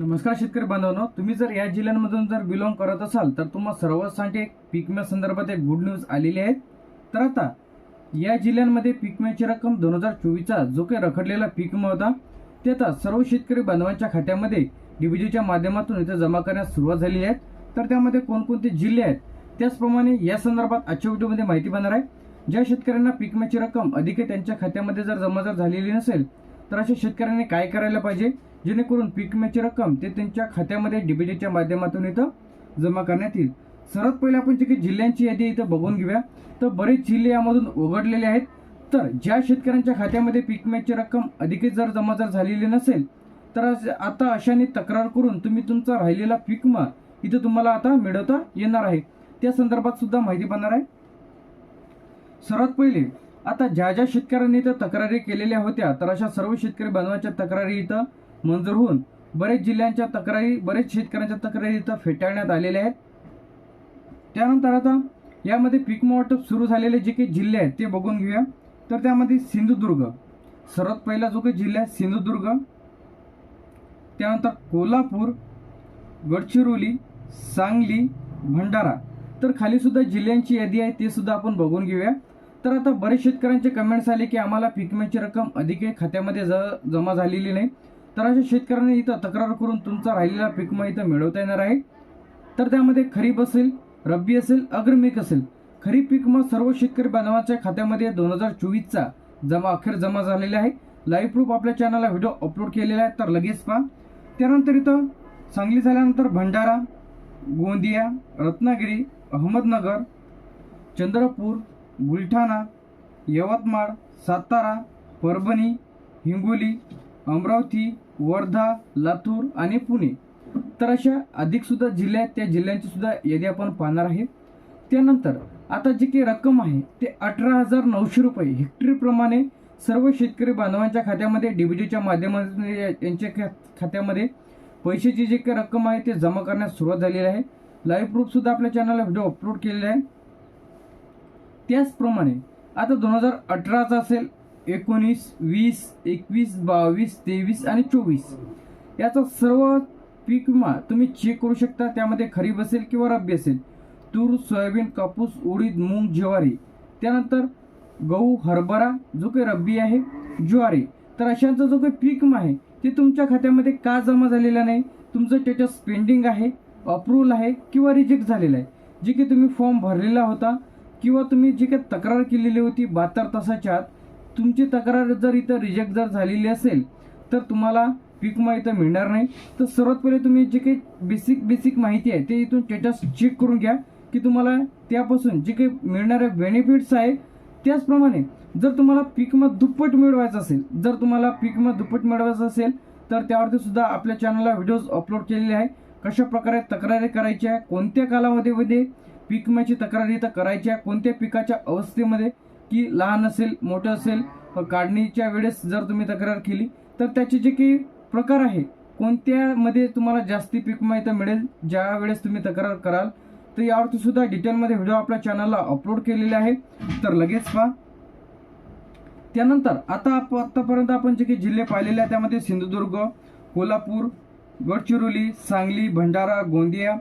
नमस्कार शेतकरी बांधवांनो तुम्ही जर या जिल्ह्यांमधून जर बिलॉंग करत असाल तर तुम्हाला सर्वांसाठी एक पीक संदर्भात एक गुड न्यूज आलेली आहे. तर आता या जिल्ह्यांमध्ये पीक विम्याची रक्कम दोन हजार चोवीसचा जो काही रखडलेला पीक विमा होता ते आता सर्व शेतकरी बांधवांच्या खात्यामध्ये डीबीजीच्या माध्यमातून इथे जमा करण्यास सुरुवात झाली आहे. तर त्यामध्ये कोणकोणते जिल्हे आहेत त्याचप्रमाणे या संदर्भात आजच्या व्हिडिओमध्ये माहिती बनणार आहे. ज्या शेतकऱ्यांना पीक विम्याची रक्कम अधिक त्यांच्या खात्यामध्ये जर जमा जर झालेली नसेल तर अशा शेतकऱ्यांनी काय करायला पाहिजे? जेणेकरून पीक विम्याची रक्कम ते त्यांच्या खात्यामध्ये डीबीटीच्या माध्यमातून इथं जमा करण्यात येईल. सर्वात पहिले आपण जे काही जिल्ह्यांची यादी इथं बघून घेऊया. तर बरेच जिल्हे यामधून उघडलेले आहेत. तर ज्या शेतकऱ्यांच्या खात्यामध्ये पीक विम्याची रक्कम अधिकच जर जमा जर झालेली नसेल तर आता अशाने तक्रार करून तुम्ही तुमचा राहिलेला पीक विमा इथं तुम्हाला आता मिळवता येणार आहे. त्या संदर्भात सुद्धा माहिती बनणार आहे. सर्वात पहिले आता ज्या ज्या शेतकऱ्यांनी इथं तक्रारी केलेल्या होत्या तर अशा सर्व शेतकरी बांधवांच्या तक्रारी इथं मंजूर होऊन बरेच जिल्ह्यांच्या तक्रारी बरेच शेतकऱ्यांच्या तक्रारी इथं फेटाळण्यात आलेल्या आहेत. त्यानंतर आता यामध्ये पीक वाटप सुरू झालेले जे काही जिल्हे आहेत ते बघून घेऊया. तर त्यामध्ये सिंधुदुर्ग सर्वात पहिला जो काही जिल्हा आहे सिंधुदुर्ग. त्यानंतर कोल्हापूर गडचिरोली सांगली भंडारा. तर खाली सुद्धा जिल्ह्यांची यादी आहे ते सुद्धा आपण बघून घेऊया. तर आता बरेच शेतकऱ्यांचे कमेंट्स आले की आम्हाला पीक विम्याची रक्कम अधिक खात्यामध्ये ज जमा झालेली नाही. तर अशा शेतकऱ्यांनी इथं तक्रार करून तुमचा राहिलेला पीक मग इथं मिळवता येणार आहे. तर त्यामध्ये खरीप असेल रब्बी असेल अग्रमिक असेल खरीप पीक मग सर्व शेतकरी बांधवांच्या खात्यामध्ये दोन हजार चोवीसचा जमा अखेर जमा झालेला आहे. लाईव्ह प्रूफ आपल्या चॅनलला व्हिडिओ अपलोड केलेला आहे तर लगेच पहा. त्यानंतर इथं सांगली झाल्यानंतर भंडारा गोंदिया रत्नागिरी अहमदनगर चंद्रपूर बुलढाणा यवतमाळ सातारा परभणी हिंगोली अमरावती वर्धा लातूर आणि पुणे. तर अशा अधिक सुद्धा जिल्हे आहेत त्या जिल्ह्यांची सुद्धा यादी आपण पाहणार आहे. त्यानंतर आता जी काही रक्कम आहे ते अठरा हजार नऊशे रुपये हेक्टरीप्रमाणे सर्व शेतकरी बांधवांच्या खात्यामध्ये डीबीटीच्या माध्यमातून या- यांच्या खा- खात्यामध्ये पैशाची जी काही रक्कम आहे ते जमा करण्यास सुरुवात झालेली आहे. लाईव्ह प्रूफ सुद्धा आपल्या चॅनलला व्हिडिओ अपलोड केलेला आहे. त्याचप्रमाणे आता दोन हजार अठराचा असेल एकोणीस वीस एकवीस बावीस तेवीस आणि चोवीस. याचा सर्व पीक विमा तुम्ही चेक करू शकता. त्यामध्ये खरीप असेल किंवा रब्बी असेल. तूर सोयाबीन कापूस उडीद मूग ज्वारी. त्यानंतर गहू हरभरा जो काही रब्बी आहे ज्वारी. तर अशांचा जो काही पीक विमा आहे ते तुमच्या खात्यामध्ये का जमा झालेला नाही? तुमचं त्याच्यात स्पेंडिंग आहे अप्रूव्हल आहे किंवा रिजेक्ट झालेलं आहे. जे की तुम्ही फॉर्म भरलेला होता किंवा तुम्ही जी काही तक्रार केलेली होती बहात्तर तासाच्या आत तुमची तक्रार जर इथं रिजेक्ट जर झालेली असेल तर तुम्हाला पीक इथं मिळणार नाही. तर सर्वात पहिले तुम्ही जे काही बेसिक बेसिक माहिती आहे ते इथून स्टेटस चेक करून घ्या की तुम्हाला त्यापासून जे काही मिळणारे बेनिफिट्स आहे त्याचप्रमाणे जर तुम्हाला पीकमा दुप्पट मिळवायचं असेल जर तुम्हाला पीकमा दुप्पट मिळवायचं असेल तर त्यावरती सुद्धा आपल्या चॅनलला व्हिडिओज अपलोड केलेले आहे. कशा प्रकारे तक्रारी करायच्या कोणत्या कालावधीमध्ये पीकमाची तक्रारी इथं करायच्या कोणत्या पिकाच्या अवस्थेमध्ये की लहान असेल मोठं असेल काढणीच्या वेळेस जर तुम्ही तक्रार केली तर त्याचे जे काही प्रकार आहे कोणत्यामध्ये तुम्हाला जास्ती पीक माहिती मिळेल ज्या वेळेस तुम्ही तक्रार कराल तर यावरती सुद्धा डिटेलमध्ये व्हिडिओ आपल्या चॅनलला अपलोड केलेले आहे. तर लगेच पहा. त्यानंतर आता आप आतापर्यंत आपण जे काही जिल्हे पाहिलेले आहे त्यामध्ये सिंधुदुर्ग कोल्हापूर गडचिरोली सांगली भंडारा गोंदिया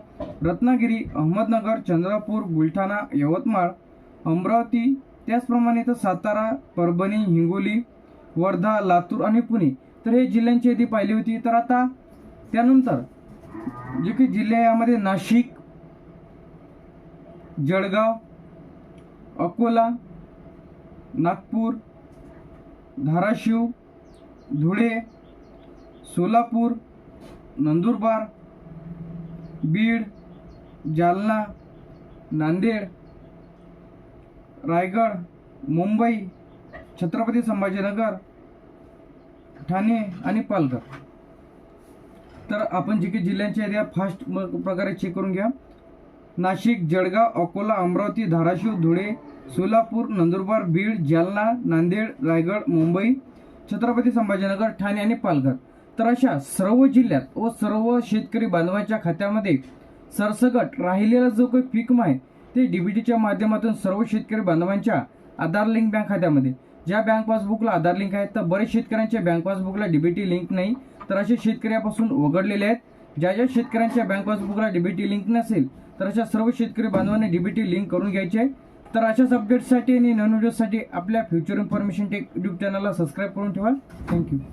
रत्नागिरी अहमदनगर चंद्रपूर बुलढाणा यवतमाळ अमरावती त्याचप्रमाणे इथं सातारा परभणी हिंगोली वर्धा लातूर आणि पुणे. तर हे जिल्ह्यांची यादी पाहिली होती. तर आता त्यानंतर जे की जिल्हे यामध्ये नाशिक जळगाव अकोला नागपूर धाराशिव धुळे सोलापूर नंदुरबार बीड जालना नांदेड रायगड मुंबई छत्रपती संभाजीनगर ठाणे आणि पालघर. तर आपण जे काही जिल्ह्यांच्या एरिया फास्ट प्रकारे चेक करून घ्या. नाशिक जळगाव अकोला अमरावती धाराशिव धुळे सोलापूर नंदुरबार बीड जालना नांदेड रायगड मुंबई छत्रपती संभाजीनगर ठाणे आणि पालघर. तर अशा सर्व जिल्ह्यात व सर्व शेतकरी बांधवांच्या खात्यामध्ये सरसगट राहिलेला जो काही पीक आहे ते डीबीटीच्या माध्यमातून सर्व शेतकरी बांधवांच्या आधार लिंक बँक खात्यामध्ये. ज्या बँक पासबुकला आधार लिंक आहे तर बरेच शेतकऱ्यांच्या बँक पासबुकला डीबीटी लिंक नाही तर असे शेतकऱ्यापासून वगडलेले वगळलेले आहेत. ज्या ज्या शेतकऱ्यांच्या बँक पासबुकला डीबीटी लिंक नसेल तर अशा सर्व शेतकरी बांधवांनी डीबीटी लिंक करून घ्यायचे आहे. तर अशाच अपडेट्ससाठी आणि नवीन व्हिडिओसाठी आपल्या फ्युचर इन्फॉर्मेशन टेक यूट्यूब चॅनलला सबस्क्राईब करून ठेवा. Thank you